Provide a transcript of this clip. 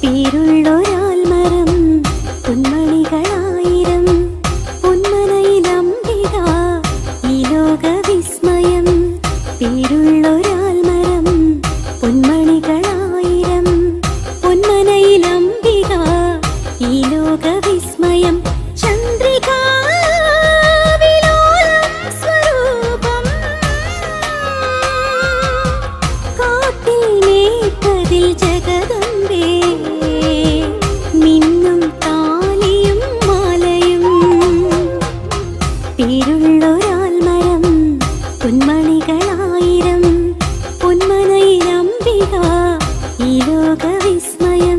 പേരുള്ളൊരാൽമരം പൊന്മണികളായിരം പൊന്മനയിലംബിക ഈ ലോക വിസ്മയം പേരുള്ളൊരാൽമരം പൊന്മണികളായിരം പൊന്മനയിലംബിക ഈ ലോക വിസ്മയം പേരുള്ളൊരാൽമരം പൊന്മണികളായിരം പൊന്മനയിലംബിക ഈ ലോക വിസ്മയം